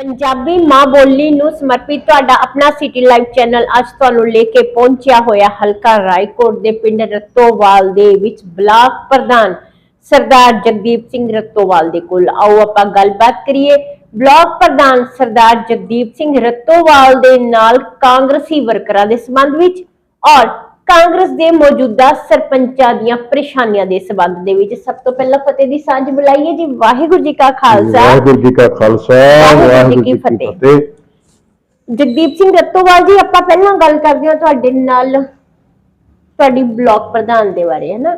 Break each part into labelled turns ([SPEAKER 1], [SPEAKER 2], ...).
[SPEAKER 1] ਪੰਜਾਬੀ ਮਾਂ ਬੋਲੀ ਨੂੰ ਸਮਰਪਿਤ ਤੁਹਾਡਾ ਆਪਣਾ ਸਿਟੀ ਲਾਈਵ ਚੈਨਲ ਅੱਜ ਤੁਹਾਨੂੰ ਲੈ ਕੇ ਪਹੁੰਚਿਆ ਹੋਇਆ ਹਲਕਾ ਰਾਏਕੋਟ ਦੇ ਪਿੰਡ ਰਤੋਵਾਲ ਦੇ ਵਿੱਚ ਬਲਾਕ ਪ੍ਰਧਾਨ ਸਰਦਾਰ ਜਗਦੀਪ ਸਿੰਘ ਰਤੋਵਾਲ ਦੇ ਕੋਲ। ਆਓ ਆਪਾਂ ਗੱਲਬਾਤ ਕਰੀਏ। ਬਲਾਕ ਪ੍ਰਧਾਨ ਸਰਦਾਰ ਜਗਦੀਪ ਸਿੰਘ ਰਤੋਵਾਲ ਦੇ ਨਾਲ ਕਾਂਗਰਸੀ ਵਰਕਰਾਂ ਦੇ ਸੰਬੰਧ ਵਿੱਚ ਔਰ ਕਾਂਗਰਸ ਦੇ ਮੌਜੂਦਾ ਸਰਪੰਚਾਂ ਦੀਆਂ ਪਰੇਸ਼ਾਨੀਆਂ ਦੇ ਸੰਬੰਧ ਦੇ ਵਿੱਚ ਸਭ ਤੋਂ ਪਹਿਲਾਂ ਫਤਿਹ ਦੀ ਸਾਂਝ ਬੁਲਾਈਏ ਜੀ। ਵਾਹਿਗੁਰੂ ਜੀ ਕਾ ਖਾਲਸਾ।
[SPEAKER 2] ਵਾਹਿਗੁਰੂ ਜੀ ਕਾ ਖਾਲਸਾ ਵਾਹਿਗੁਰੂ ਜੀ ਕੀ ਫਤਿਹ।
[SPEAKER 1] ਜਗਦੀਪ ਸਿੰਘ ਰੱਤੋਵਾਲ ਜੀ ਆਪਾਂ ਪਹਿਲਾਂ ਗੱਲ ਕਰਦੇ ਹਾਂ ਤੁਹਾਡੇ ਨਾਲ ਤੁਹਾਡੀ ਬਲਾਕ ਪ੍ਰਧਾਨ ਦੇ ਬਾਰੇ ਹੈ ਨਾ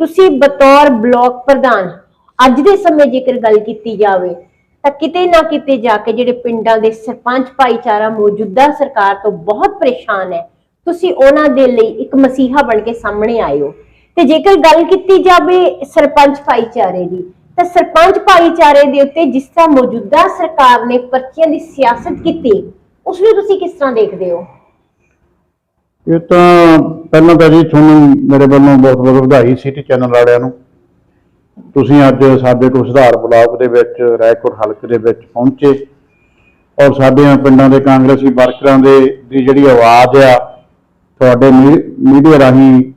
[SPEAKER 1] ਤੁਸੀਂ ਬਤੌਰ ਬਲਾਕ ਪ੍ਰਧਾਨ ਅੱਜ ਦੇ ਸਮੇਂ ਜੇਕਰ ਗੱਲ ਕੀਤੀ ਜਾਵੇ ਤਾਂ ਕਿਤੇ ਨਾ ਕਿਤੇ ਜਾ ਕੇ ਜਿਹੜੇ ਪਿੰਡਾਂ ਦੇ ਸਰਪੰਚ ਭਾਈਚਾਰਾ ਮੌਜੂਦਾ ਸਰਕਾਰ ਤੋਂ ਬਹੁਤ ਪਰੇਸ਼ਾਨ ਹੈ। ਤੁਸੀਂ ਉਹਨਾਂ ਦੇ ਲਈ ਇੱਕ ਮਸੀਹਾ ਬਣ ਕੇ ਸਾਹਮਣੇ ਆਏ ਤੇ ਜੇਕਰ ਗੱਲ ਕੀਤੀ ਜਾਵੇ ਸਰਪੰਚ ਭਾਈਚਾਰੇ ਦੀ, ਤਾਂ ਸਰਪੰਚ ਭਾਈਚਾਰੇ ਦੇ ਉੱਤੇ ਜਿਸ ਤਰ੍ਹਾਂ ਮੌਜੂਦਾ ਸਰਕਾਰ ਨੇ ਪਰਚੀਆਂ ਦੀ ਸਿਆਸਤ ਕੀਤੀ, ਉਸ ਨੂੰ ਤੁਸੀਂ ਕਿਸ ਤਰ੍ਹਾਂ ਦੇਖਦੇ ਹੋ?
[SPEAKER 2] ਇਹ ਤਾਂ ਪਹਿਲਾਂ ਤਾਂ ਜੀ ਤੁਹਾਨੂੰ ਮੇਰੇ ਵੱਲੋਂ ਬਹੁਤ ਬਹੁਤ ਵਧਾਈ ਸਿਟੀ ਚੈਨਲ ਵਾਲਿਆਂ ਨੂੰ। ਤੁਸੀਂ ਅੱਜ ਸਾਡੇ ਕੋਲ ਸੁਧਾਰ ਬਲਾਕ ਦੇ ਵਿੱਚ, ਰਾਏਕੋਟ ਹਲਕੇ ਦੇ ਵਿੱਚ ਪਹੁੰਚੇ। ਔਰ ਸਾਡੇ ਪਿੰਡਾਂ ਦੇ ਕਾਂਗਰਸੀ ਵਰਕਰਾਂ ਦੇ ਦੀ ਜਿਹੜੀ ਆਵਾਜ਼ ਆ ਤੁਹਾਡੇ ਮੀ- ਮੀਡੀਆ ਰਾਹੀਂ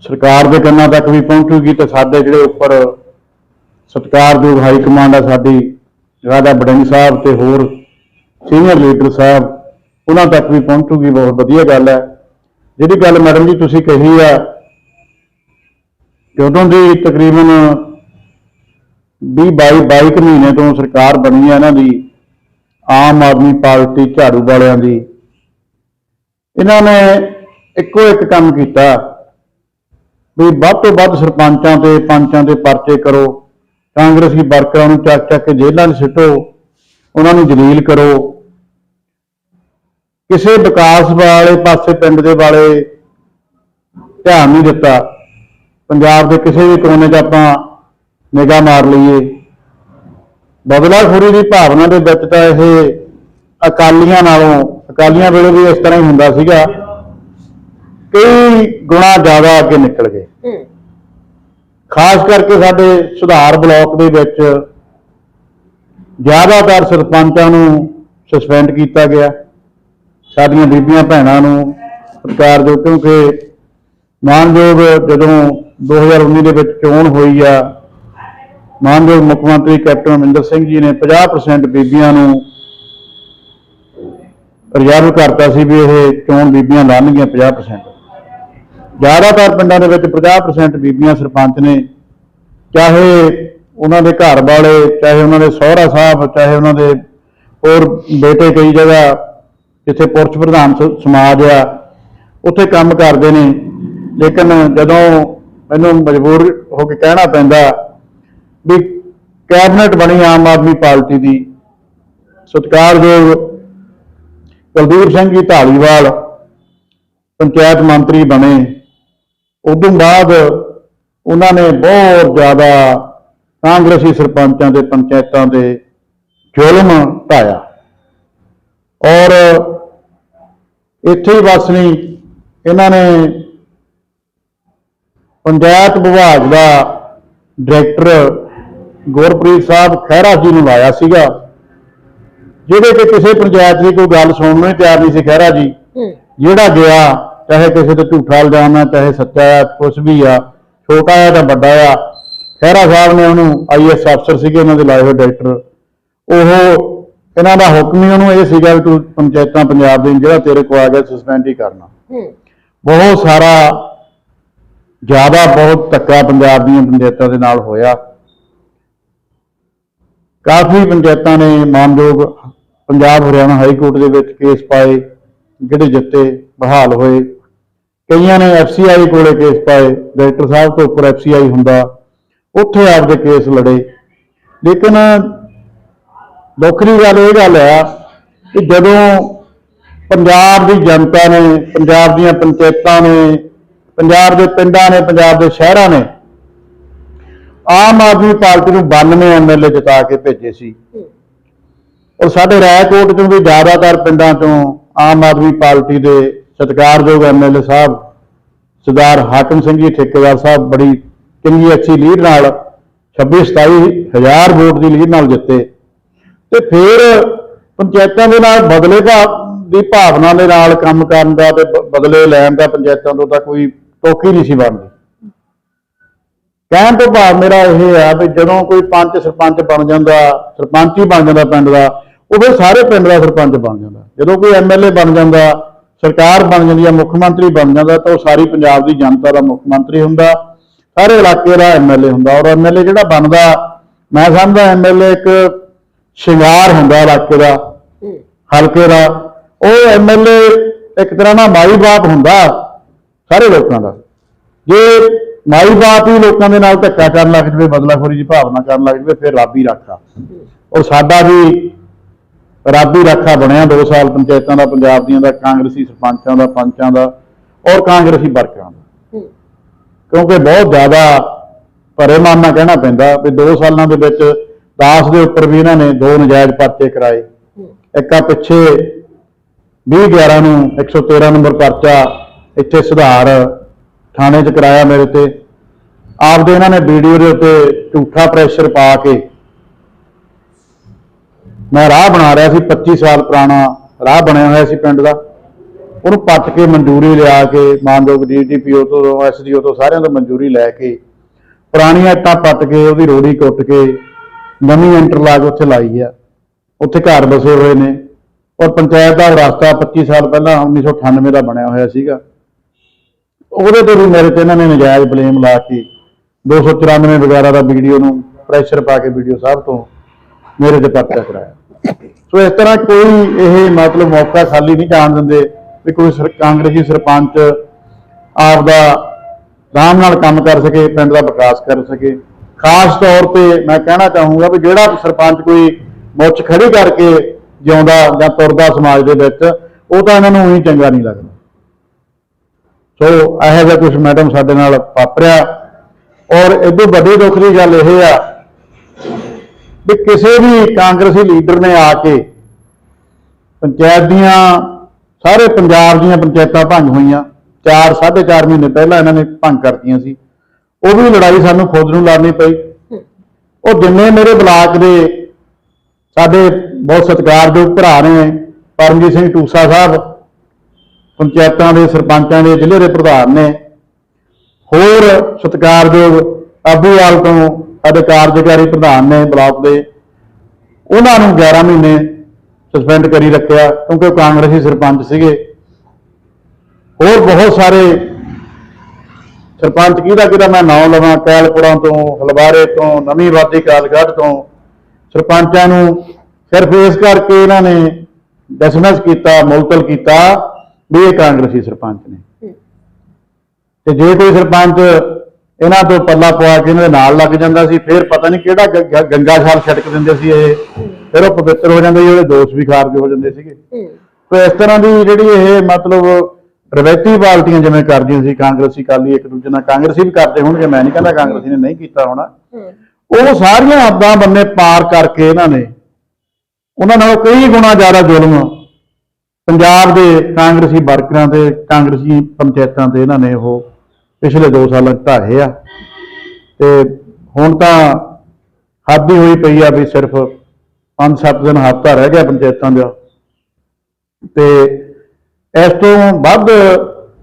[SPEAKER 2] ਸਰਕਾਰ ਦੇ ਕੰਨਾਂ ਤੱਕ ਵੀ ਪਹੁੰਚੂਗੀ ਤੇ ਸਾਡੇ ਜਿਹੜੇ ਉੱਪਰ ਸਤਿਕਾਰਯੋਗ ਹਾਈ ਕਮਾਂਡ ਆ ਸਾਡੀ, ਰਾਜਾ ਬੜਿੰਗ ਸਾਹਿਬ ਤੇ ਹੋਰ ਸੀਨੀਅਰ ਲੀਡਰ ਸਾਹਿਬ, ਉਹਨਾਂ ਤੱਕ ਵੀ ਪਹੁੰਚੂਗੀ, ਬਹੁਤ ਵਧੀਆ ਗੱਲ ਹੈ। ਜਿਹੜੀ ਗੱਲ ਮੈਡਮ ਜੀ ਤੁਸੀਂ ਕਹੀ ਆ ਜਦੋਂ ਦੀ ਤਕਰੀਬਨ 20 22 22 ਕੁ ਮਹੀਨੇ ਤੋਂ ਸਰਕਾਰ ਬਣੀ ਹੈ ਇਹਨਾਂ ਦੀ, ਆਮ ਆਦਮੀ ਪਾਰਟੀ ਝਾੜੂ ਵਾਲਿਆਂ ਦੀ। ਇਹਨਾਂ ਨੇ ਇੱਕੋ ਇੱਕ ਕੰਮ ਕੀਤਾ ਵੀ ਵੱਧ ਤੋਂ ਵੱਧ ਸਰਪੰਚਾਂ ਤੇ ਪੰਚਾਂ ਦੇ ਪਰਚੇ ਕਰੋ, ਕਾਂਗਰਸੀ ਵਰਕਰਾਂ ਨੂੰ ਚੱਕ ਚੱਕ ਕੇ ਜੇਲ੍ਹਾਂ 'ਚ ਸਿੱਟੋ, ਉਹਨਾਂ ਨੂੰ ਜਲੀਲ ਕਰੋ। ਕਿਸੇ ਵਿਕਾਸ ਵਾਲੇ ਪਾਸੇ ਪਿੰਡ ਦੇ ਵਾਲੇ ਧਿਆਨ ਨਹੀਂ ਦਿੱਤਾ। ਪੰਜਾਬ ਦੇ ਕਿਸੇ ਵੀ ਕੋਨੇ 'ਚ ਆਪਾਂ ਨਿਗਾਹ ਮਾਰ ਲਈਏ। ਬਦਲਾਖੋਰੀ ਦੀ ਭਾਵਨਾ ਦੇ ਵਿੱਚ ਤਾਂ ਇਹ ਅਕਾਲੀਆਂ ਨਾਲੋਂ ਅਕਾਲੀਆਂ ਵੇਲੇ ਵੀ ਇਸ ਤਰ੍ਹਾਂ ਹੀ ਹੁੰਦਾ ਸੀਗਾ। ਕਈ ਗੁਣਾ ਜ਼ਿਆਦਾ ਅੱਗੇ ਨਿਕਲ ਗਏ। ਖਾਸ ਕਰਕੇ ਸਾਡੇ ਸੁਧਾਰ ਬਲਾਕ ਦੇ ਵਿੱਚ ਜ਼ਿਆਦਾਤਰ ਸਰਪੰਚਾਂ ਨੂੰ ਸਸਪੈਂਡ ਕੀਤਾ ਗਿਆ। ਸਾਡੀਆਂ ਬੀਬੀਆਂ ਭੈਣਾਂ ਨੂੰ ਸਰਕਾਰ ਜੋ ਕਿਉਂਕਿ ਮਾਨਯੋਗ ਜਦੋਂ 2019 ਦੇ ਵਿੱਚ ਚੋਣ ਹੋਈ ਆ ਮਾਨਯੋਗ ਮੁੱਖ ਮੰਤਰੀ ਕੈਪਟਨ ਅਮਰਿੰਦਰ ਸਿੰਘ ਜੀ ਨੇ 50% ਬੀਬੀਆਂ ਨੂੰ ਰਿਜ਼ਰਵ ਕਰਤਾ ਸੀ ਵੀ ਇਹ ਚੋਣ ਬੀਬੀਆਂ ਲੜਨਗੀਆਂ 50% ਜ਼ਿਆਦਾਤਰ ਪਿੰਡਾਂ ਦੇ ਵਿੱਚ 50% ਬੀਬੀਆਂ ਸਰਪੰਚ ਨੇ, ਚਾਹੇ ਉਹਨਾਂ ਦੇ ਘਰ ਵਾਲੇ, ਚਾਹੇ ਉਹਨਾਂ ਦੇ ਸਹੁਰਾ ਸਾਹਿਬ, ਚਾਹੇ ਉਹਨਾਂ ਦੇ ਹੋਰ ਬੇਟੇ ਕਈ ਜਗ੍ਹਾ ਜਿੱਥੇ ਪੁਰਸ਼ ਪ੍ਰਧਾਨ ਸ- ਸਮਾਜ ਆ, ਉੱਥੇ ਕੰਮ ਕਰਦੇ ਨੇ। ਲੇਕਿਨ ਜਦੋਂ ਮੈਨੂੰ ਮਜਬੂਰ ਹੋ ਕੇ ਕਹਿਣਾ ਪੈਂਦਾ ਵੀ ਕੈਬਨਿਟ ਬਣੀ ਆਮ ਆਦਮੀ ਪਾਰਟੀ ਦੀ ਸਤਿਕਾਰਯੋਗ ਕੁਲਦੀਪ ਸਿੰਘ ਜੀ ਢਾਲੀਵਾਲ, ਪੰਚਾਇਤ ਮੰਤਰੀ ਬਣੇ। ਉਦੋਂ ਬਾਅਦ ਉਹਨਾਂ ਨੇ ਬਹੁਤ ਜ਼ਿਆਦਾ ਕਾਂਗਰਸੀ ਸਰਪੰਚਾਂ ਦੇ ਪੰਚਾਇਤਾਂ ਦੇ ਜ਼ੁਲਮ ਢਾਇਆ ਔਰ ਇੱਥੇ ਹੀ ਬਸ ਨਹੀਂ, ਇਹਨਾਂ ਨੇ ਪੰਚਾਇਤ ਵਿਭਾਗ ਦਾ ਡਾਇਰੈਕਟਰ ਗੁਰਪ੍ਰੀਤ ਸਾਹਿਬ ਖਹਿਰਾ ਜੀ ਨੂੰ ਲਾਇਆ ਸੀਗਾ। ਜਿਹਦੇ ਕਿ ਕਿਸੇ ਪੰਚਾਇਤ ਦੀ ਕੋਈ ਗੱਲ ਸੁਣਨ ਨੂੰ ਹੀ ਤਿਆਰ ਨਹੀਂ ਸੀ ਖਹਿਰਾ ਜੀ। ਜਿਹੜਾ ਗਿਆ ਚਾਹੇ ਕਿਸੇ ਤੇ ਝੂਠਾ ਇਲਜ਼ਾਮ ਹੈ ਚਾਹੇ ਸੱਚਾ ਹੈ ਕੁਝ ਵੀ ਆ ਛੋਟਾ ਹੈ ਜਾਂ ਵੱਡਾ ਆ ਖਹਿਰਾ ਸਾਹਿਬ ਨੇ ਉਹਨੂੰ ਆਈਐਸ ਅਫਸਰ ਸੀਗੇ ਉਹਨਾਂ ਦੇ ਲਾਏ ਹੋਏ ਡਾਇਰੈਕਟਰ। ਉਹ ਇਹਨਾਂ ਦਾ ਹੁਕਮ ਹੀ ਉਹਨੂੰ ਇਹ ਸੀਗਾ ਵੀ ਤੂੰ ਪੰਚਾਇਤਾਂ ਪੰਜਾਬ ਦੇ ਜਿਹੜਾ ਤੇਰੇ ਕੋਲ ਆ ਗਿਆ ਸਸਪੈਂਡ ਹੀ ਕਰਨਾ। ਬਹੁਤ ਸਾਰਾ ਜ਼ਿਆਦਾ ਬਹੁਤ ਧੱਕਾ ਪੰਜਾਬ ਦੀਆਂ ਪੰਚਾਇਤਾਂ ਦੇ ਨਾਲ ਹੋਇਆ। ਕਾਫੀ ਪੰਚਾਇਤਾਂ ਨੇ ਮਾਨਯੋਗ ਪੰਜਾਬ ਹਰਿਆਣਾ ਹਾਈ ਕੋਰਟ ਦੇ ਵਿੱਚ ਕੇਸ ਪਾਏ ਜਿਹੜੇ ਜਿੱਤੇ, ਬਹਾਲ ਹੋਏ। ਕਈਆਂ ਨੇ ਐਫਸੀਆਈ ਕੋਲੇ ਕੇਸ ਪਾਏ, ਡਾਇਰੈਕਟਰ ਸਾਹਿਬ ਤੋਂ ਉੱਪਰ ਐਫਸੀਆਈ ਹੁੰਦਾ, ਉੱਥੇ ਆਪਦੇ ਕੇਸ ਲੜੇ। ਲੇਕਿਨ ਦੁੱਖਰੀ ਗੱਲ ਇਹ ਗੱਲ ਆ ਕਿ ਜਦੋਂ ਪੰਜਾਬ ਦੀ ਜਨਤਾ ਨੇ, ਪੰਜਾਬ ਦੀਆਂ ਪੰਚਾਇਤਾਂ ਨੇ, ਪੰਜਾਬ ਦੇ ਪਿੰਡਾਂ ਨੇ, ਪੰਜਾਬ ਦੇ ਸ਼ਹਿਰਾਂ ਨੇ, ਆਮ ਆਦਮੀ ਪਾਰਟੀ ਨੂੰ 92 ਐਮਐਲਏ ਜਿਤਾ ਕੇ ਭੇਜੇ ਸੀ। ਔਰ ਸਾਡੇ ਰਾਏਕੋਟ ਚੋਂ ਵੀ ਜ਼ਿਆਦਾਤਰ ਪਿੰਡਾਂ ਚੋਂ ਆਮ ਆਦਮੀ ਪਾਰਟੀ ਦੇ ਸਤਿਕਾਰਯੋਗ ਐਮਐਲਏ ਸਾਹਿਬ, ਸਰਦਾਰ ਹਾਕਮ ਸਿੰਘ ਜੀ ਠੇਕੇਦਾਰ ਸਾਹਿਬ, ਬੜੀ ਚੰਗੀ, ਅੱਛੀ ਲੀਡ ਨਾਲ 26 27 ਹਜ਼ਾਰ ਵੋਟ ਦੀ ਲੀਡ ਨਾਲ ਜਿੱਤੇ। ਤੇ ਫਿਰ ਪੰਚਾਇਤਾਂ ਦੇ ਨਾਲ ਬਦਲੇ ਭਾਵ ਦੀ ਭਾਵਨਾ ਦੇ ਨਾਲ ਕੰਮ ਕਰਨ ਦਾ ਤੇ ਬ- ਬਦਲੇ ਲੈਣ ਦਾ ਪੰਚਾਇਤਾਂ ਤੋਂ ਤਾਂ ਕੋਈ ਟੋਕੀ ਨਹੀਂ ਸੀ ਬਣਦੀ। ਕਹਿਣ ਤੋਂ ਭਾਵ ਮੇਰਾ ਇਹ ਆ ਵੀ ਜਦੋਂ ਕੋਈ ਪੰਚ ਸਰਪੰਚ ਬਣ ਜਾਂਦਾ, ਸਰਪੰਚ ਹੀ ਬਣ ਜਾਂਦਾ ਪਿੰਡ ਦਾ ਉਹ ਫਿਰ ਸਾਰੇ ਪਿੰਡ ਦਾ ਸਰਪੰਚ ਬਣ ਜਾਂਦਾ। ਜਦੋਂ ਕੋਈ ਐਮਐਲਏ ਬਣ ਜਾਂਦਾ ਸਰਕਾਰ ਬਣ ਜਾਂਦੀ ਆ ਮੁੱਖ ਮੰਤਰੀ ਬਣ ਜਾਂਦਾ ਤਾਂ ਉਹ ਸਾਰੀ ਪੰਜਾਬ ਦੀ ਜਨਤਾ ਦਾ ਮੁੱਖ ਮੰਤਰੀ ਹੁੰਦਾ ਸਾਰੇ ਇਲਾਕੇ ਦਾ ਐਮਐਲਏ ਹੁੰਦਾ। ਔਰ ਐਮਐਲਏ ਜਿਹੜਾ ਬਣਦਾ ਮੈਂ ਸਮਝਦਾ ਐਮਐਲਏ ਇੱਕ ਸ਼ਿੰਗਾਰ ਹੁੰਦਾ ਇਲਾਕੇ ਦਾ
[SPEAKER 1] ਹੂੰ।
[SPEAKER 2] ਹਲਕੇ ਦਾ। ਉਹ ਐਮਐਲਏ ਇੱਕ ਤਰ੍ਹਾਂ ਦਾ ਮਾਈ ਬਾਪ ਹੁੰਦਾ ਸਾਰੇ ਲੋਕਾਂ ਦਾ। ਜੇ ਮਾਈ ਬਾਪ ਹੀ ਲੋਕਾਂ ਦੇ ਨਾਲ ਧੱਕਾ ਕਰਨ ਲੱਗ ਜਵੇ ਬਦਲਾਖੋਰੀ ਦੀ ਭਾਵਨਾ ਕਰਨ ਲੱਗ ਜਵੇ ਫਿਰ ਰੱਬ ਹੀ ਰਾਖਾ ਔਰ ਸਾਡਾ ਵੀ ਰੱਬ ਰਾਖਾ ਬਣਿਆ 2 ਸਾਲ ਪੰਚਾਇਤਾਂ ਦਾ ਪੰਜਾਬ ਦੀਆਂ ਦਾ ਕਾਂਗਰਸੀ ਸਰਪੰਚਾਂ ਦਾ ਪੰਚਾਂ ਦਾ ਔਰ ਕਾਂਗਰਸੀ ਵਰਕਰਾਂ ਦਾ। ਕਿਉਂਕਿ ਬਹੁਤ ਜ਼ਿਆਦਾ ਭਰੇ ਮਨ ਨਾਲ ਕਹਿਣਾ ਪੈਂਦਾ ਵੀ 2 ਸਾਲਾਂ ਦੇ ਵਿੱਚ 10 ਦੇ ਉੱਪਰ ਵੀ ਇਹਨਾਂ ਨੇ ਦੋ ਨਜਾਇਜ਼ ਪਰਚੇ ਕਰਾਏ। ਇੱਕ ਆ ਪਿੱਛੇ 20 11 ਨੂੰ 113 ਨੰਬਰ ਪਰਚਾ ਇੱਥੇ ਸੁਧਾਰ ਥਾਣੇ 'ਚ ਕਰਾਇਆ ਮੇਰੇ ਤੇ। ਆਪਦੇ ਇਹਨਾਂ ਨੇ ਵੀਡੀਓ ਦੇ ਉੱਤੇ ਝੂਠਾ ਪ੍ਰੈਸ਼ਰ ਪਾ ਕੇ ਮੈਂ ਰਾਹ ਬਣਾ ਰਿਹਾ ਸੀ 25 ਸਾਲ ਪੁਰਾਣਾ ਰਾਹ ਬਣਿਆ ਹੋਇਆ ਸੀ ਪਿੰਡ ਦਾ। ਉਹਨੂੰ ਪੱਟ ਕੇ ਮਨਜ਼ੂਰੀ ਲਿਆ ਕੇ ਮਾਨਯੋਗ ਡੀਟੀਪੀਓ ਤੋਂ ਐਸਡੀਓ ਤੋਂ ਸਾਰਿਆਂ ਤੋਂ ਮਨਜ਼ੂਰੀ ਲੈ ਕੇ ਪੁਰਾਣੀਆਂ ਇੱਟਾਂ ਪੱਟ ਕੇ, ਉਹਦੀ ਰੋੜੀ ਕੁੱਟ ਕੇ ਨਵੀਂ ਇੰਟਰਲਾਕ ਉੱਥੇ ਲਾਈ ਆ। ਉੱਥੇ ਘਰ ਬਸੇ ਹੋਏ ਨੇ। ਔਰ ਪੰਚਾਇਤ ਦਾ ਰਸਤਾ 25 ਸਾਲ ਪਹਿਲਾਂ 1998 ਦਾ ਬਣਿਆ ਹੋਇਆ ਸੀਗਾ। ਉਹਦੇ ਤੇ ਵੀ ਮੇਰੇ ਤੇ ਇਹਨਾਂ ਨੇ ਨਜਾਇਜ਼ ਬਲੇਮ ਲਾ ਕੇ 294 ਵਗੈਰਾ ਦਾ ਵੀਡੀਓ ਨੂੰ ਪ੍ਰੈਸ਼ਰ ਪਾ ਕੇ ਵੀਡੀਓ ਸਾਹਿਬ ਤੋਂ ਮੇਰੇ ਤੇ ਪਰਚਾ ਕਰਾਇਆ। ਸੋ ਇਸ ਤਰ੍ਹਾਂ ਕੋਈ ਇਹ ਮਤਲਬ ਮੌਕਾ ਖਾਲੀ ਨਹੀਂ ਜਾਣ ਦਿੰਦੇ ਵੀ ਕੋਈ ਸਰ- ਕਾਂਗਰਸੀ ਸਰਪੰਚ ਆਪ ਦਾ ਆਰਾਮ ਨਾਲ ਕੰਮ ਕਰ ਸਕੇ, ਪਿੰਡ ਦਾ ਵਿਕਾਸ ਕਰ ਸਕੇ। ਖਾਸ ਤੌਰ ਤੇ ਮੈਂ ਕਹਿਣਾ ਚਾਹੂੰਗਾ ਵੀ ਜਿਹੜਾ ਸਰਪੰਚ ਕੋਈ ਮੁੱਛ ਖੜੀ ਕਰਕੇ ਜਿਉਂਦਾ ਜਾਂ ਤੁਰਦਾ ਸਮਾਜ ਦੇ ਵਿੱਚ, ਉਹ ਤਾਂ ਇਹਨਾਂ ਨੂੰ ਉਹੀ ਚੰਗਾ ਨਹੀਂ ਲੱਗਦਾ। ਸੋ ਇਹੋ ਜਿਹਾ ਕੁਝ ਮੈਡਮ ਸਾਡੇ ਨਾਲ ਵਾਪਰਿਆ। ਔਰ ਇਦੋਂ ਵੱਡੇ ਦੁੱਖ ਦੀ ਗੱਲ ਇਹ ਆ ਵੀ ਕਿਸੇ ਵੀ ਕਾਂਗਰਸੀ ਲੀਡਰ ਨੇ ਆ ਕੇ ਪੰਚਾਇਤ ਦੀਆਂ ਸਾਰੇ ਪੰਜਾਬ ਦੀਆਂ ਪੰਚਾਇਤਾਂ ਭੰਗ ਹੋਈਆਂ। 4 4.5 ਮਹੀਨੇ ਪਹਿਲਾਂ ਇਹਨਾਂ ਨੇ ਭੰਗ ਕਰਤੀਆਂ ਸੀ। ਉਹ ਵੀ ਲੜਾਈ ਸਾਨੂੰ ਖੁਦ ਨੂੰ ਲੜਨੀ ਪਈ। ਉਹ ਜਿੰਨੇ ਮੇਰੇ ਬਲਾਕ ਦੇ ਸਾਡੇ ਬਹੁਤ ਸਤਿਕਾਰਯੋਗ ਭਰਾ ਨੇ, ਪਰਮਜੀਤ ਸਿੰਘ ਟੂਸਾ ਸਾਹਿਬ, ਪੰਚਾਇਤਾਂ ਦੇ ਸਰਪੰਚਾਂ ਦੇ, ਜ਼ਿਲ੍ਹੇ ਦੇ ਪ੍ਰਧਾਨ ਨੇ, ਹੋਰ ਸਤਿਕਾਰਯੋਗ ਆਬੂਵਾਲ ਤੋਂ ਸਾਡੇ ਕਾਰਜਕਾਰੀ ਪ੍ਰਧਾਨ ਨੇ ਬਲਾਕ ਦੇ ਉਹਨਾਂ ਨੂੰ 11 ਮਹੀਨੇ ਸਸਪੈਂਡ ਕਰੀ ਰੱਖਿਆ ਕਿਉਂਕਿ ਉਹ ਕਾਂਗਰਸੀ ਸਰਪੰਚ ਸੀਗੇ। ਹੋਰ ਬਹੁਤ ਸਾਰੇ ਸਰਪੰਚ ਕਿਹਦਾ ਕਿਹਦਾ ਮੈਂ ਨਾਮ ਲਵਾਂ ਕੈਲਪੁਰਾਂ ਤੋਂ ਹਲਵਾਰੇ ਤੋਂ ਨਵੀਂ ਵਾਦੀ ਕਾਲਗੜ੍ਹ ਤੋਂ। ਸਰਪੰਚਾਂ ਨੂੰ ਸਿਰਫ ਇਸ ਕਰਕੇ ਇਹਨਾਂ ਨੇ ਡਿਸਮਿਸ ਕੀਤਾ ਮੁਲਤਲ ਕੀਤਾ ਵੀ ਇਹ ਕਾਂਗਰਸੀ ਸਰਪੰਚ ਨੇ। ਤੇ ਜੇ ਕੋਈ ਸਰਪੰਚ ਇਹਨਾਂ ਤੋਂ ਪੱਲਾ ਪਵਾ ਕੇ ਇਹਨਾਂ ਦੇ ਨਾਲ ਲੱਗ ਜਾਂਦਾ ਸੀ ਫਿਰ ਪਤਾ ਨਹੀਂ ਕਿਹੜਾ ਗ- ਗੰਗਾ ਛਾਲ ਛਟਕ ਦਿੰਦੇ ਸੀ ਇਹ। ਫਿਰ ਉਹ ਪਵਿੱਤਰ ਹੋ ਜਾਂਦੇ ਸੀ ਉਹਦੇ ਦੋਸ਼ ਵੀ ਖਾਰਜ ਹੋ ਜਾਂਦੇ ਸੀਗੇ। ਤੇ ਇਸ ਤਰ੍ਹਾਂ ਦੀ ਜਿਹੜੀ ਇਹ ਮਤਲਬ ਰਵੈਤੀ ਪਾਰਟੀਆਂ ਜਿਵੇਂ ਕਰਦੀਆਂ ਸੀ ਕਾਂਗਰਸੀ ਕਾਲੀ ਇੱਕ ਦੂਜੇ ਨਾਲ ਕਾਂਗਰਸੀ ਵੀ ਕਰਦੇ ਹੋਣਗੇ ਮੈਂ ਨਹੀਂ ਕਹਿੰਦਾ ਕਾਂਗਰਸੀ ਨੇ ਨਹੀਂ ਕੀਤਾ ਹੋਣਾ। ਉਹ ਸਾਰੀਆਂ ਹੱਦਾਂ ਬੰਨੇ ਪਾਰ ਕਰਕੇ ਇਹਨਾਂ ਨੇ ਉਹਨਾਂ ਨਾਲੋਂ ਕਈ ਗੁਣਾ ਜ਼ਿਆਦਾ ਜ਼ੁਲਮ ਪੰਜਾਬ ਦੇ ਕਾਂਗਰਸੀ ਵਰਕਰਾਂ ਤੇ ਕਾਂਗਰਸੀ ਪੰਚਾਇਤਾਂ ਤੇ ਇਹਨਾਂ ਨੇ ਉਹ ਪਿਛਲੇ 2 ਸਾਲਾਂ 'ਚ ਢਾਹੇ ਆ। ਤੇ ਹੁਣ ਤਾਂ ਹੱਦ ਹੀ ਹੋਈ ਪਈ ਆ ਵੀ ਸਿਰਫ 5-7 ਦਿਨ ਹਫ਼ਤਾ ਰਹਿ ਗਿਆ ਪੰਚਾਇਤਾਂ ਦਾ। ਤੇ ਇਸ ਤੋਂ ਵੱਧ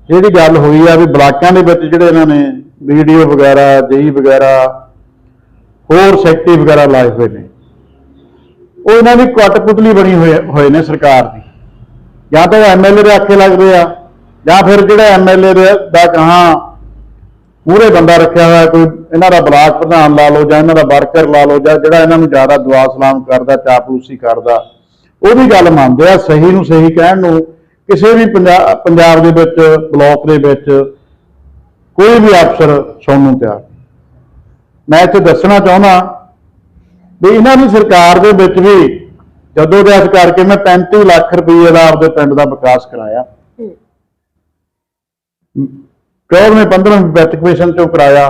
[SPEAKER 2] ਜਿਹੜੀ ਗੱਲ ਹੋਈ ਆ ਵੀ ਬਲਾਕਾਂ ਦੇ ਵਿੱਚ ਜਿਹੜੇ ਇਹਨਾਂ ਨੇ ਵੀਡੀਓ ਵਗੈਰਾ, ਜਈ ਵਗੈਰਾ, ਹੋਰ ਸੈਕਟਰੀ ਵਗੈਰਾ ਲਾਏ ਹੋਏ ਨੇ। ਉਹ ਇਹਨਾਂ ਦੀ ਕਟਪੁਤਲੀ ਬਣੀ ਹੋਏ ਹੋਏ ਨੇ ਸਰਕਾਰ ਦੀ। ਜਾਂ ਤਾਂ ਐਮਐਲਏ ਦੇ ਆਖੇ ਲੱਗਦੇ ਆ, ਜਾਂ ਫਿਰ ਜਿਹੜਾ ਐਮਐਲਏ ਦਾ ਕਹਾ ਪੂਰੇ ਬੰਦਾ ਰੱਖਿਆ ਹੋਇਆ ਕੋਈ ਇਹਨਾਂ ਦਾ ਬਲਾਕ ਪ੍ਰਧਾਨ ਲਾ ਲਓ ਜਾਂ ਇਹਨਾਂ ਦਾ ਵਰਕਰ ਲਾ ਲਓ ਜਾਂ ਜਿਹੜਾ ਇਹਨਾਂ ਨੂੰ ਜ਼ਿਆਦਾ ਦੁਆ ਸਲਾਮ ਕਰਦਾ, ਚਾਪਲੂਸੀ ਕਰਦਾ ਉਹਦੀ ਗੱਲ ਮੰਨਦੇ ਆ, ਸਹੀ ਨੂੰ ਸਹੀ ਕਹਿਣ ਨੂੰ, ਕਿਸੇ ਵੀ ਪੰਜਾਬ ਦੇ ਵਿੱਚ, ਬਲਾਕ ਦੇ ਵਿੱਚ ਕੋਈ ਵੀ ਅਫਸਰ ਸੁਣਨ ਨੂੰ ਤਿਆਰ ਮੈਂ ਇੱਥੇ ਦੱਸਣਾ ਚਾਹੁੰਦਾ ਵੀ ਇਹਨਾਂ ਦੀ ਸਰਕਾਰ ਦੇ ਵਿੱਚ ਵੀ ਜਦੋਂ ਦੇ ਕਰਕੇ ਮੈਂ 35 ਲੱਖ ਰੁਪਏ ਦਾ ਆਪਦੇ ਪਿੰਡ ਦਾ ਵਿਕਾਸ ਕਰਾਇਆ।
[SPEAKER 1] ਹੂੰ
[SPEAKER 2] ਚੌਦਵੇਂ 15ਵੇਂ ਕਮਿਸ਼ਨ ਚੋਂ ਕਰਾਇਆ।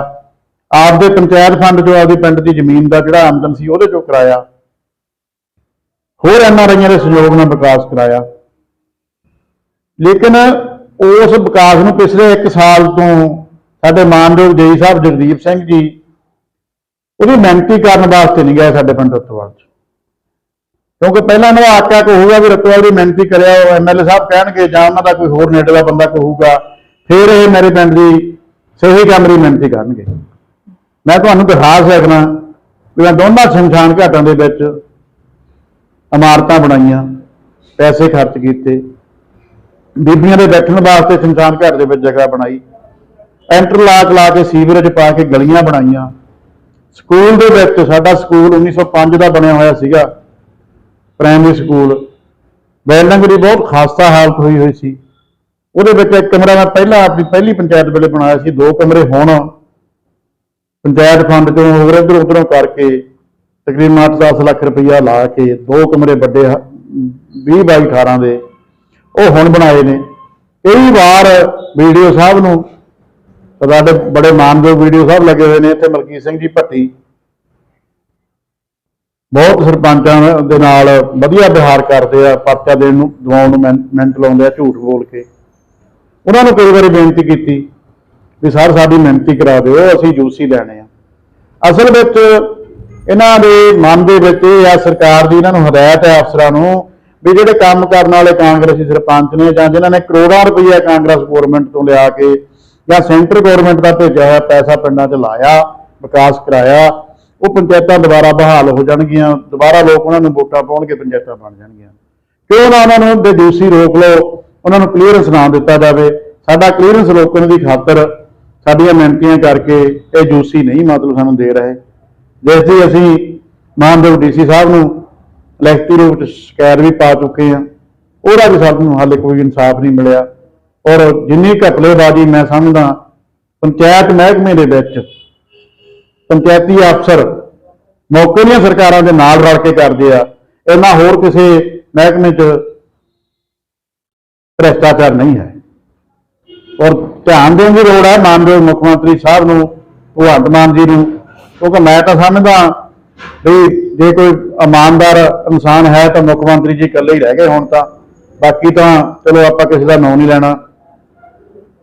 [SPEAKER 2] ਆਪਦੇ ਪੰਚਾਇਤ ਫੰਡ ਚੋਂ ਆਪਦੀ ਪਿੰਡ ਦੀ ਜ਼ਮੀਨ ਦਾ ਜਿਹੜਾ ਆਮਦਨ ਸੀ ਉਹਦੇ ਚੋਂ ਕਰਾਇਆ। ਹੋਰ ਐਨਆਰਆਈਆਂ ਦੇ ਸਹਿਯੋਗ ਨਾਲ ਵਿਕਾਸ ਕਰਾਇਆ। ਲੇਕਿਨ ਉਸ ਵਿਕਾਸ ਨੂੰ ਪਿਛਲੇ 1 ਸਾਲ ਤੋਂ ਸਾਡੇ ਮਾਨਯੋਗ ਜੇਈ ਸਾਹਿਬ ਜਗਦੀਪ ਸਿੰਘ ਜੀ, ਉਹਦੀ ਮਿਹਨਤੀ ਕਰਨ ਵਾਸਤੇ ਨਹੀਂ ਗਏ ਸਾਡੇ ਪਿੰਡ ਉੱਤਵਾਲ ਚ। ਕਿਉਂਕਿ ਪਹਿਲਾਂ ਇਹਨਾਂ ਦਾ ਆਕਿਆ ਕਹੂਗਾ ਵੀ ਰਤਵਾਲ ਦੀ ਮਿਹਨਤੀ ਕਰਿਆ, ਉਹ ਐਮਐਲਏ ਸਾਹਿਬ ਕਹਿਣਗੇ ਜਾਂ ਉਹਨਾਂ ਦਾ ਕੋਈ ਹੋਰ ਨੇੜੇ ਦਾ ਬੰਦਾ ਕਹੂਗਾ ਫਿਰ ਇਹ ਮੇਰੇ ਪਿੰਡ ਦੀ ਸਹੀ ਕੰਮ ਦੀ ਮਿਹਨਤੀ ਕਰਨਗੇ। ਮੈਂ ਤੁਹਾਨੂੰ ਦਿਖਾ ਸਕਦਾ ਵੀ ਮੈਂ ਦੋਨਾਂ ਸ਼ਮਸ਼ਾਨ ਘਾਟਾਂ ਦੇ ਵਿੱਚ ਇਮਾਰਤਾਂ ਬਣਾਈਆਂ, ਪੈਸੇ ਖਰਚ ਕੀਤੇ, ਬੀਬੀਆਂ ਦੇ ਬੈਠਣ ਵਾਸਤੇ ਸ਼ਮਸ਼ਾਨ ਘਾਟ ਦੇ ਵਿੱਚ ਜਗ੍ਹਾ ਬਣਾਈ ਐਂਟਰਲਾਕ ਲਾ ਕੇ ਸੀਵਰੇਜ ਪਾ ਕੇ ਗਲੀਆਂ ਬਣਾਈਆਂ। ਸਕੂਲ ਦੇ ਵਿੱਚ ਸਾਡਾ ਸਕੂਲ 1905 ਦਾ ਬਣਿਆ ਹੋਇਆ ਸੀਗਾ ਪ੍ਰਾਇਮਰੀ ਸਕੂਲ। ਬਿਲਡਿੰਗ ਦੀ ਬਹੁਤ ਖਾਸਤਾ ਹਾਲਤ ਹੋਈ ਹੋਈ ਸੀ। ਉਹਦੇ ਵਿੱਚ ਇੱਕ ਕਮਰਾ ਮੈਂ ਪਹਿਲਾਂ ਆਪਣੀ ਪਹਿਲੀ ਪੰਚਾਇਤ ਵੇਲੇ ਬਣਾਇਆ ਸੀ, ਦੋ ਕਮਰੇ ਹੁਣ ਪੰਚਾਇਤ ਫੰਡ ਚੋਂ ਹੋਰ ਇੱਧਰ ਉੱਧਰੋਂ ਕਰਕੇ ਤਕਰੀਬਨ 8-10 ਲੱਖ ਰੁਪਈਆ ਲਾ ਕੇ ਦੋ ਕਮਰੇ ਵੱਡੇ 20 ਬਾਈ 18 ਦੇ ਉਹ ਹੁਣ ਬਣਾਏ ਨੇ। ਕਈ ਵਾਰ ਵੀਡੀਓ ਸਾਹਿਬ ਨੂੰ ਸਾਡੇ ਬੜੇ ਮਾਨਯੋਗ ਵੀਡੀਓ ਸਾਹਿਬ ਲੱਗੇ ਹੋਏ ਨੇ, ਇੱਥੇ ਮਲਕੀਤ ਸਿੰਘ ਜੀ ਭੱਟੀ। ਬਹੁਤ ਸਰਪੰਚਾਂ ਦੇ ਨਾਲ ਵਧੀਆ ਵਿਹਾਰ ਕਰਦੇ ਆ, ਪਰਚਾ ਦੇਣ ਨੂੰ, ਦਵਾਉਣ ਨੂੰ ਮਿਹਨ- ਮਿਹਨਤ ਲਾਉਂਦੇ ਆ ਝੂਠ ਬੋਲ ਕੇ। ਉਹਨਾਂ ਨੂੰ ਕਈ ਵਾਰੀ ਬੇਨਤੀ ਕੀਤੀ ਵੀ ਸਰ, ਸਾਡੀ ਮਿਹਨਤੀ ਕਰਾ ਦਿਓ, ਅਸੀਂ ਯੂਸੀ ਲੈਣੇ ਆ। ਅਸਲ ਵਿੱਚ ਇਹਨਾਂ ਦੇ ਮਨ ਦੇ ਵਿੱਚ ਇਹ ਆ, ਸਰਕਾਰ ਦੀ ਇਹਨਾਂ ਨੂੰ ਹਦਾਇਤ ਹੈ ਅਫਸਰਾਂ ਨੂੰ ਵੀ ਜਿਹੜੇ ਕੰਮ ਕਰਨ ਵਾਲੇ ਕਾਂਗਰਸੀ ਸਰਪੰਚ ਨੇ ਜਾਂ ਜਿਨ੍ਹਾਂ ਨੇ ਕਰੋੜਾਂ ਰੁਪਈਆ ਕਾਂਗਰਸ ਗਵਰਨਮੈਂਟ ਤੋਂ ਲਿਆ ਕੇ ਜਾਂ ਸੈਂਟਰ ਗਵਰਨਮੈਂਟ ਦਾ ਭੇਜਿਆ ਹੋਇਆ ਪੈਸਾ ਪਿੰਡਾਂ 'ਚ ਲਾਇਆ, ਵਿਕਾਸ ਕਰਾਇਆ, ਉਹ ਪੰਚਾਇਤਾਂ ਦੁਬਾਰਾ ਬਹਾਲ ਹੋ ਜਾਣਗੀਆਂ, ਦੁਬਾਰਾ ਲੋਕ ਉਹਨਾਂ ਨੂੰ ਵੋਟਾਂ ਪਾਉਣਗੇ, ਪੰਚਾਇਤਾਂ ਬਣ ਜਾਣਗੀਆਂ। ਕਿਉਂ ਨਾ ਉਹਨਾਂ ਨੂੰ ਬੇਦੂਸੀ ਰੋਕ ਲਓ? ਉਹਨਾਂ ਨੂੰ ਕਲੀਅਰੈਂਸ ਨਾ ਦਿੱਤਾ ਜਾਵੇ। ਸਾਡਾ ਕਲੀਅਰੈਂਸ ਰੋਕਣ ਦੀ ਖਾਤਰ ਸਾਡੀਆਂ ਮਿਹਨਤੀਆਂ ਕਰਕੇ ਇਹ ਜੂਸੀ ਨਹੀਂ ਮਤਲਬ ਸਾਨੂੰ ਦੇ ਰਹੇ। ਜਿਸ ਦੀ ਅਸੀਂ ਮਾਨਯੋਗ ਡੀਸੀ ਸਾਹਿਬ ਨੂੰ ਲਿਖਤੀ ਰੂਪ ਵਿੱਚ ਸ਼ਿਕਾਇਤ ਵੀ ਪਾ ਚੁੱਕੇ ਹਾਂ। ਉਹਦਾ ਵੀ ਸਾਨੂੰ ਹਾਲੇ ਕੋਈ ਇਨਸਾਫ ਨਹੀਂ ਮਿਲਿਆ। ਔਰ ਜਿੰਨੀ ਘਪਲੇਬਾਜ਼ੀ ਮੈਂ ਸਮਝਦਾ, ਪੰਚਾਇਤ ਮਹਿਕਮੇ ਦੇ ਵਿੱਚ ਪੰਚਾਇਤੀ ਅਫਸਰ ਮੌਕੇ ਦੀਆਂ ਸਰਕਾਰਾਂ ਦੇ ਨਾਲ ਰਲ ਕੇ ਕਰਦੇ ਆ। ਇਹਨਾਂ ਹੋਰ ਕਿਸੇ ਮਹਿਕਮੇ 'ਚ ਭ੍ਰਿਸ਼ਟਾਚਾਰ ਨਹੀਂ ਹੈ। ਔਰ ਧਿਆਨ ਦੇਣ ਦੀ ਲੋੜ ਹੈ ਮਾਨਯੋਗ ਮੁੱਖ ਮੰਤਰੀ ਸਾਹਿਬ ਨੂੰ ਭਗਵੰਤ ਮਾਨ ਜੀ ਨੂੰ ਕਿਉਂਕਿ ਮੈਂ ਤਾਂ ਸਮਝਦਾ ਵੀ ਜੇ ਕੋਈ ਇਮਾਨਦਾਰ ਇਨਸਾਨ ਹੈ ਤਾਂ ਮੁੱਖ ਮੰਤਰੀ ਜੀ ਇਕੱਲੇ ਹੀ ਰਹਿ ਗਏ ਹੁਣ ਤਾਂ। ਬਾਕੀ ਤਾਂ ਚਲੋ ਆਪਾਂ ਕਿਸੇ ਦਾ ਨਾਂ ਨਹੀਂ ਲੈਣਾ।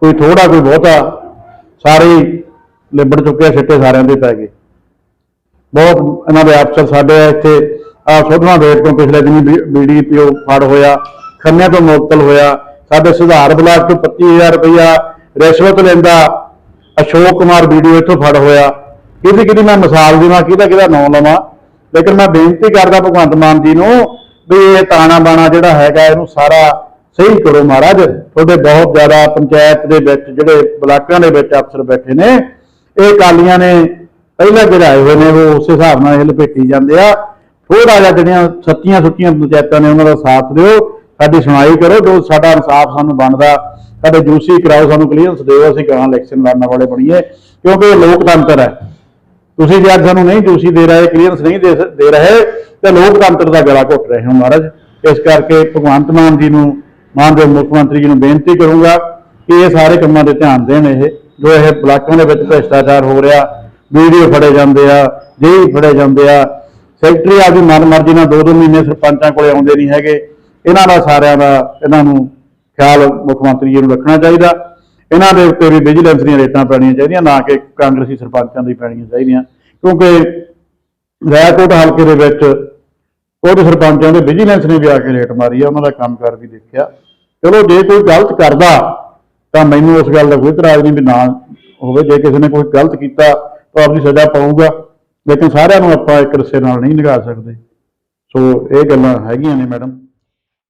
[SPEAKER 2] ਕੋਈ ਥੋੜਾ ਕੋਈ ਬਹੁਤਾ ਸਾਰੇ ਹੀ ਲਿਬੜ ਚੁੱਕੇ ਆ, ਸਿੱਟੇ ਸਾਰਿਆਂ ਦੇ ਪੈ ਗਏ। ਬਹੁਤ ਇਹਨਾਂ ਦੇ ਅਫਸਰ ਸਾਡੇ ਇੱਥੇ। ਆ ਸੋਧਵਾ ਵੇਟ ਤੋਂ ਪਿਛਲੇ ਦਿਨੀ ਬੀਡੀਪੀਓ ਫੜ ਹੋਇਆ ਖੰਨਿਆਂ ਤੋਂ ਮੁਅੱਤਲ ਹੋਇਆ। ਸਾਡੇ ਸੁਧਾਰ ਬਲਾਕ ਤੋਂ 25000 ਰੁਪਇਆ ਰਿਸ਼ਵਤ ਲੈਂਦਾ ਅਸ਼ੋਕ ਕੁਮਾਰ ਵੀਡੀਓ ਇੱਥੋਂ ਫੜ ਹੋਇਆ। ਕਿਹਦੀ ਕਿਹਦੀ ਮੈਂ ਮਿਸਾਲ ਦੇਵਾਂ ਕਿਹਦਾ ਕਿਹਦਾ ਨਾਮ ਲਵਾਂ। ਲੇਕਿਨ ਮੈਂ ਬੇਨਤੀ ਕਰਦਾ ਭਗਵੰਤ ਮਾਨ ਜੀ ਨੂੰ ਵੀ ਇਹ ਤਾਣਾ ਬਾਣਾ ਜਿਹੜਾ ਹੈਗਾ, ਇਹਨੂੰ ਸਾਰਾ ਸਹੀ ਕਰੋ ਮਹਾਰਾਜ। ਤੁਹਾਡੇ ਬਹੁਤ ਜ਼ਿਆਦਾ ਪੰਚਾਇਤ ਦੇ ਵਿੱਚ, ਜਿਹੜੇ ਬਲਾਕਾਂ ਦੇ ਵਿੱਚ ਅਫਸਰ ਬੈਠੇ ਨੇ, ਇਹ ਕਾਲੀਆਂ ਨੇ ਪਹਿਲਾਂ ਗਿਰਾਏ ਹੋਏ ਨੇ, ਉਹ ਉਸੇ ਹਿਸਾਬ ਨਾਲ ਇਹ ਲਪੇਟੀ ਜਾਂਦੇ ਆ। ਥੋੜਾ ਜਿਹਾ ਜਿਹੜੀਆਂ ਸੱਚੀਆਂ ਸੁੱਚੀਆਂ ਪੰਚਾਇਤਾਂ ਨੇ, ਉਹਨਾਂ ਦਾ ਸਾਥ ਦਿਓ। ਸਾਡੀ ਸੁਣਾਈ ਕਰੋ, ਜੋ ਸਾਡਾ ਇਨਸਾਫ ਸਾਨੂੰ ਬਣਦਾ, ਸਾਡੇ ਜੂਸੀ ਕਰਾਓ, ਸਾਨੂੰ ਕਲੀਅਰੈਂਸ ਦਿਓ, ਅਸੀਂ ਕਹਾਂ ਇਲੈਕਸ਼ਨ ਲੜਨ ਵਾਲੇ ਬਣੀਏ, ਕਿਉਂਕਿ ਇਹ ਲੋਕਤੰਤਰ ਹੈ। ਤੁਸੀਂ ਜੇ ਅੱਜ ਸਾਨੂੰ ਨਹੀਂ ਜੂਸੀ ਦੇ ਰਹੇ ਕਲੀਅਰੈਂਸ ਨਹੀਂ ਦੇ ਰਹੇ, ਤੇ ਲੋਕਤੰਤਰ ਦਾ ਗਲਾ ਘੁੱਟ ਰਹੇ ਹੋ ਮਹਾਰਾਜ। ਇਸ ਕਰਕੇ ਭਗਵੰਤ ਮਾਨ ਜੀ ਨੂੰ ਮਾਨਯੋਗ ਮੁੱਖ ਮੰਤਰੀ ਜੀ ਨੂੰ ਬੇਨਤੀ ਕਰੂੰਗਾ ਕਿ ਇਹ ਸਾਰੇ ਕੰਮਾਂ ਤੇ ਧਿਆਨ ਦੇਣ ਇਹ, ਜੋ ਇਹ ਬਲਾਕਾਂ ਦੇ ਵਿੱਚ ਭ੍ਰਿਸ਼ਟਾਚਾਰ ਹੋ ਰਿਹਾ, ਵੀਡੀਓ ਫੜੇ ਜਾਂਦੇ ਆ ਜੇਈ ਫੜੇ ਜਾਂਦੇ ਆ, ਸੈਕਟਰੀ ਆਪਦੀ ਮਨਮਰਜ਼ੀ ਨਾਲ ਦੋ ਦੋ ਮਹੀਨੇ ਸਰਪੰਚਾਂ ਕੋਲੇ ਆਉਂਦੇ ਨਹੀਂ ਹੈਗੇ। ਇਹਨਾਂ ਦਾ ਸਾਰਿਆਂ ਦਾ ਇਹਨਾਂ ਨੂੰ ਖਿਆਲ ਮੁੱਖ ਮੰਤਰੀ ਜੀ ਨੂੰ ਰੱਖਣਾ ਚਾਹੀਦਾ। ਇਹਨਾਂ ਦੇ ਉੱਤੇ ਵੀ ਵਿਜੀਲੈਂਸ ਦੀਆਂ ਰੇਟਾਂ ਪੈਣੀਆਂ ਚਾਹੀਦੀਆਂ, ਨਾ ਕਿ ਕਾਂਗਰਸੀ ਸਰਪੰਚਾਂ ਦੀ ਪੈਣੀਆਂ ਚਾਹੀਦੀਆਂ। ਕਿਉਂਕਿ ਰਾਏਕੋਟ ਹਲਕੇ ਦੇ ਵਿੱਚ ਕੁਝ ਸਰਪੰਚਾਂ ਦੇ ਵਿਜੀਲੈਂਸ ਨੇ ਵੀ ਆ ਕੇ ਰੇਟ ਮਾਰੀ ਆ, ਉਹਨਾਂ ਦਾ ਕੰਮਕਾਰ ਵੀ ਦੇਖਿਆ। ਚਲੋ, ਜੇ ਕੋਈ ਗਲਤ ਕਰਦਾ, ਤਾਂ ਮੈਨੂੰ ਉਸ ਗੱਲ ਦਾ ਕੋਈ ਇਤਰਾਜ਼ ਨਹੀਂ ਵੀ ਨਾ ਹੋਵੇ। ਜੇ ਕਿਸੇ ਨੇ ਕੋਈ ਗਲਤ ਕੀਤਾ, ਤਾਂ ਆਪਣੀ ਸਜ਼ਾ ਪਾਊਗਾ। ਲੇਕਿਨ ਸਾਰਿਆਂ ਨੂੰ ਆਪਾਂ ਇੱਕ ਰਸੇ ਨਾਲ ਨਹੀਂ ਨਿਗਾਹ ਸਕਦੇ। ਸੋ, ਇਹ ਗੱਲਾਂ ਹੈਗੀਆਂ ਨੇ, ਮੈਡਮ।